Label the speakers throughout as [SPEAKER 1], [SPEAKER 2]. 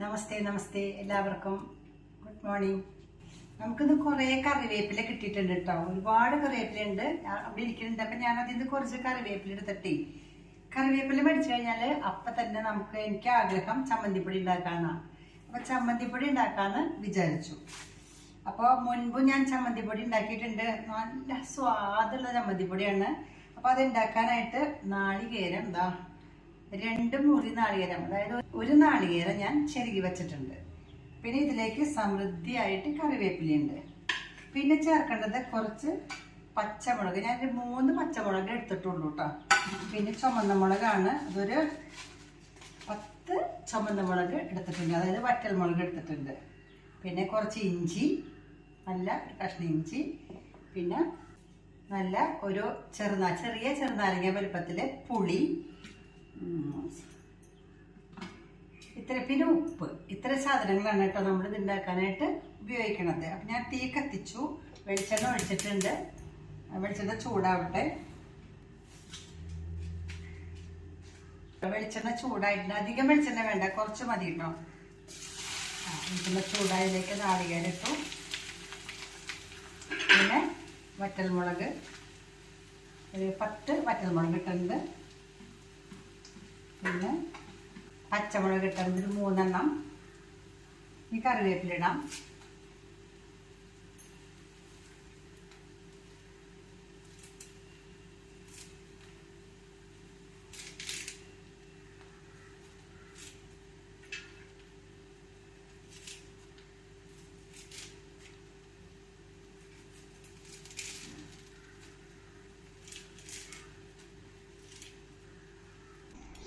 [SPEAKER 1] നമസ്തേ നമസ്തേ എല്ലാവർക്കും. Good morning നമുക്കിന്ന് കുറേ കറിവേപ്പില കിട്ടിയിട്ടുണ്ട് കേട്ടോ. ഒരുപാട് കറിവേപ്പില ഉണ്ട്. അവിടെ ഇരിക്കുന്നുണ്ട്. അപ്പൊ ഞാൻ അതിൽ നിന്ന് കുറച്ച് കറിവേപ്പില എടുത്തിട്ടേ. കറിവേപ്പില മേടിച്ചു കഴിഞ്ഞാൽ അപ്പൊ തന്നെ നമുക്ക് എനിക്ക് ആഗ്രഹം ചമ്മന്തിപ്പൊടി ഉണ്ടാക്കാനാണ് അപ്പൊ ചമ്മന്തിപ്പൊടി ഉണ്ടാക്കാന്ന് വിചാരിച്ചു. അപ്പോൾ മുൻപ് ഞാൻ ചമ്മന്തിപ്പൊടി ഉണ്ടാക്കിയിട്ടുണ്ട്. നല്ല സ്വാദുള്ള ചമ്മന്തിപ്പൊടിയാണ്. അപ്പോൾ അത് ഉണ്ടാക്കാനായിട്ട് നാളികേരം എന്താ രണ്ട് മുറി നാളികേരം അതായത് ഒരു നാളികേരം ഞാൻ ചെരുകി വെച്ചിട്ടുണ്ട്. പിന്നെ ഇതിലേക്ക് സമൃദ്ധിയായിട്ട് കറിവേപ്പിലയുണ്ട്. പിന്നെ ചേർക്കേണ്ടത് കുറച്ച് പച്ചമുളക്. ഞാൻ മൂന്ന് പച്ചമുളക് എടുത്തിട്ടുള്ളൂ കേട്ടോ പിന്നെ ചുമന്ന മുളകാണ്. അതൊരു പത്ത് ചുമന്ന മുളക് എടുത്തിട്ടുണ്ട്. അതായത് വറ്റൽ മുളക് എടുത്തിട്ടുണ്ട്. പിന്നെ കുറച്ച് ഇഞ്ചി നല്ല കഷ്ണം ഇഞ്ചി. പിന്നെ നല്ല ഒരു ചെറുനാ ചെറിയ ചെറുനാരങ്ങ വലുപ്പത്തിൽ പുളി ഇത്ര പിന്നെ ഉപ്പ്. ഇത്ര സാധനങ്ങളാണ് കേട്ടോ നമ്മൾ ഇത് ഉണ്ടാക്കാനായിട്ട് ഉപയോഗിക്കണത്. അപ്പം ഞാൻ തീ കത്തിച്ചു. വെളിച്ചെണ്ണ ഒഴിച്ചിട്ടുണ്ട്. വെളിച്ചെണ്ണ ചൂടാവട്ടെ. വെളിച്ചെണ്ണ ചൂടായിട്ടുണ്ട് അധികം വെളിച്ചെണ്ണ വേണ്ട. കുറച്ച് മതി കേട്ടോ. വെളിച്ചെണ്ണ ചൂടായതിലേക്ക് നാളികേരട്ടു പിന്നെ വറ്റൽമുളക്. ഒരു പത്ത് വറ്റൽമുളക് ഇട്ടുണ്ട് പിന്നെ പച്ചമുളക് ഇട്ടത് ഒരു മൂന്നെണ്ണം. ഈ കറിവേപ്പിലിടാം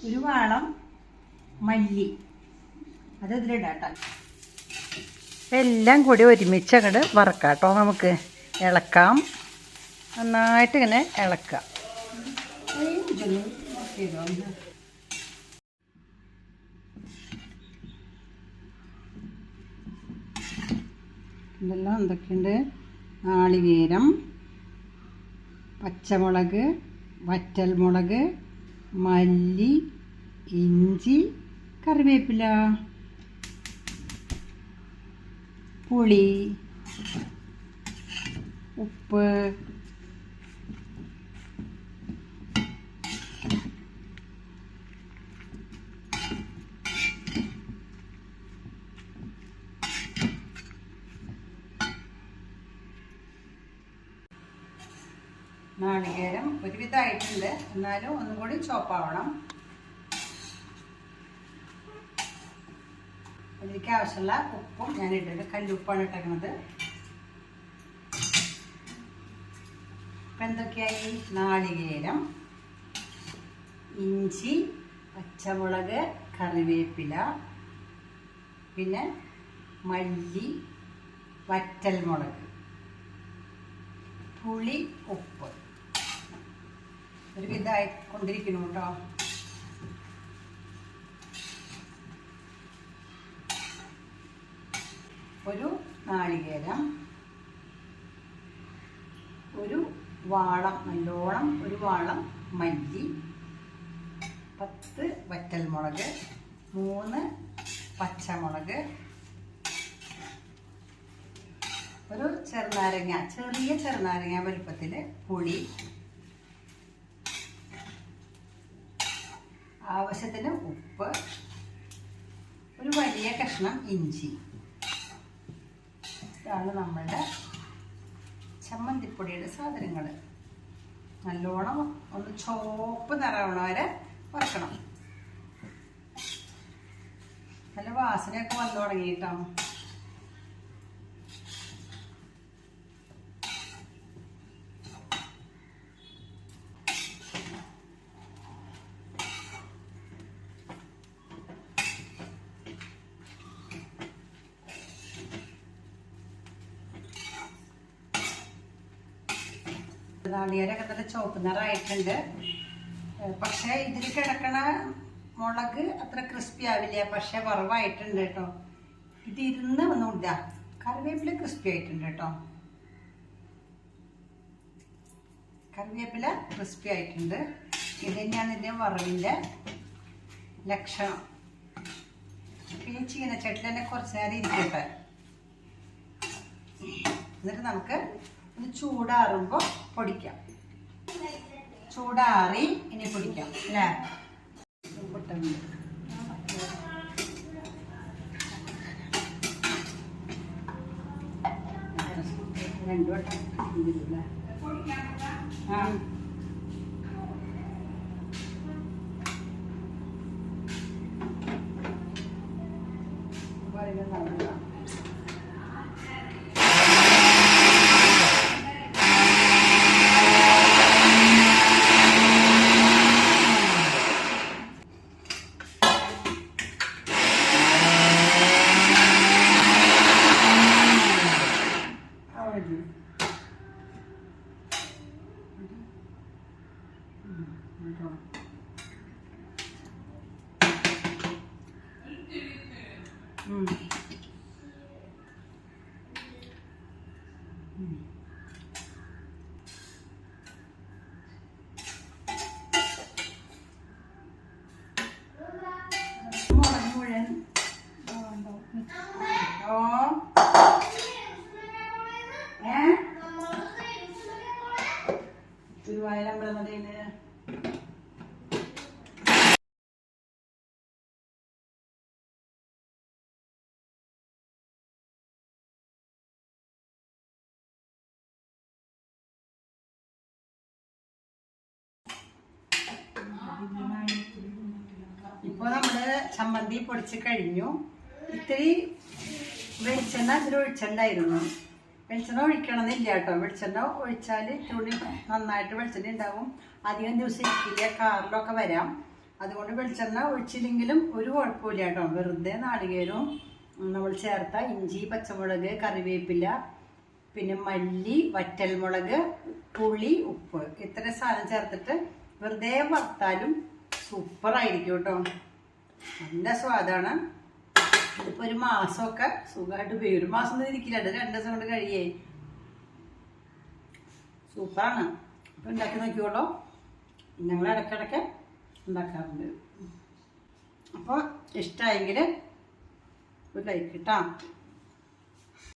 [SPEAKER 1] ഒരു വാളം മല്ലി. അത് ഇതിലിടാട്ടോ എല്ലാം കൂടി ഒരുമിച്ച് അങ്ങോട്ട് വറക്കാം കേട്ടോ നമുക്ക്. ഇളക്കാം. നന്നായിട്ട് ഇങ്ങനെ ഇളക്കാം. ഇതെല്ലാം എന്തൊക്കെയുണ്ട്? നാളികേരം പച്ചമുളക് വറ്റൽമുളക് മല്ലി ഇഞ്ചി കറിവേപ്പില പുളി ഉപ്പ് നാളികേരം ഒരുവിധമായിട്ടുണ്ട് എന്നാലും ഒന്നും കൂടി ചോപ്പാവണം അതിലേക്ക് ആവശ്യമുള്ള ഉപ്പും ഞാൻ ഇട്ടിട്ട് കല്ലുപ്പാണ് ഇട്ടേക്കുന്നത് ഇപ്പം എന്തൊക്കെയായി? നാളികേരം ഇഞ്ചി പച്ചമുളക് കറിവേപ്പില പിന്നെ മല്ലി വറ്റൽമുളക് പുളി ഉപ്പ്. ഒരു വിധമായി കൊണ്ടിരിക്കുന്നു കേട്ടോ ഒരു നാളികേരം ഒരു വാളം നല്ലോണം ഒരു വാളം മല്ലി പത്ത് വറ്റൽമുളക് മൂന്ന് പച്ചമുളക് ഒരു ചെറുനാരങ്ങ ചെറിയ ചെറുനാരങ്ങ വലുപ്പത്തിൽ പുളി ആവശ്യത്തിന് ഉപ്പ് ഒരു വലിയ കഷ്ണം ഇഞ്ചി. ഇതാണ് നമ്മളുടെ ചമ്മന്തിപ്പൊടിയുടെ സാധനങ്ങൾ നല്ലോണം ഒന്ന് ചോപ്പ് നിറവണ വരെ വറക്കണം. നല്ല വാസനയൊക്കെ വന്നു തുടങ്ങിയിട്ടോ? നാളികേരൊക്കെ നല്ല ചുവപ്പ് നിറമായിട്ടുണ്ട് പക്ഷേ ഇതിൽ കിടക്കണ മുളക് അത്ര ക്രിസ്പി ആവില്ല. പക്ഷേ വറവായിട്ടുണ്ട് കേട്ടോ. ഇത് ഇരുന്ന് ഒന്നുമില്ല. കറിവേപ്പില ക്രിസ്പി ആയിട്ടുണ്ട് കേട്ടോ. കറിവേപ്പില ക്രിസ്പി ആയിട്ടുണ്ട്. ഇത് തന്നെയാണ് ഇതിന്റെ വറവിന്റെ ലക്ഷണം. പിന്നെ ചീനച്ചട്ടിൽ തന്നെ കുറച്ച് നേരം ഇരിക്കട്ടെ. എന്നിട്ട് നമുക്ക് ഒന്ന് ചൂടാറുമ്പോൾ പൊടിക്കാം. ചൂടാറി ഇനി പൊടിക്കാം അല്ലേ? പൊട്ടുന്നുണ്ട്. രണ്ടു വട്ടം ആ. Mm. മുളക് മുഴുവൻ ഓ ഏ ഗുരുവായൂരമ്പലം മതിയില് ഇപ്പൊ നമ്മൾ ചമ്മന്തി പൊടിച്ച് കഴിഞ്ഞു. ഇത്തിരി വെളിച്ചെണ്ണ അതിൽ ഒഴിച്ചുണ്ടായിരുന്നു വെളിച്ചെണ്ണ ഒഴിക്കണമെന്നില്ല കേട്ടോ. വെളിച്ചെണ്ണ ഒഴിച്ചാൽ തുണി നന്നായിട്ട് വെളിച്ചെണ്ണ ഉണ്ടാവും. അധികം ദിവസം ഇരിക്കില്ല. കാറിലൊക്കെ വരാം. അതുകൊണ്ട് വെളിച്ചെണ്ണ ഒഴിച്ചില്ലെങ്കിലും ഒരു കുഴപ്പമില്ല കേട്ടോ. വെറുതെ നാളികേരവും നമ്മൾ ചേർത്ത ഇഞ്ചി പച്ചമുളക് കറിവേപ്പില പിന്നെ മല്ലി വറ്റൽമുളക് പുളി ഉപ്പ് ഇത്ര സാധനം ചേർത്തിട്ട് വെറുതെ വറുത്താലും സൂപ്പറായിരിക്കും കേട്ടോ. നല്ല സ്വാദാണ്. ഇതിപ്പോ ഒരു മാസമൊക്കെ സുഖമായിട്ട് പോയി. ഒരു മാസം ഒന്നും ഇരിക്കില്ല. രണ്ട് ദിവസം കൊണ്ട് കഴിയേ. സൂപ്പറാണ്. അപ്പൊ ഉണ്ടാക്കി നോക്കിയോളൂ ഞങ്ങൾ ഇടയ്ക്കിടയ്ക്ക് ഉണ്ടാക്കാറുണ്ട്. അപ്പൊ ഇഷ്ടമായെങ്കിൽ ഒരു ലൈക്ക് കിട്ടാം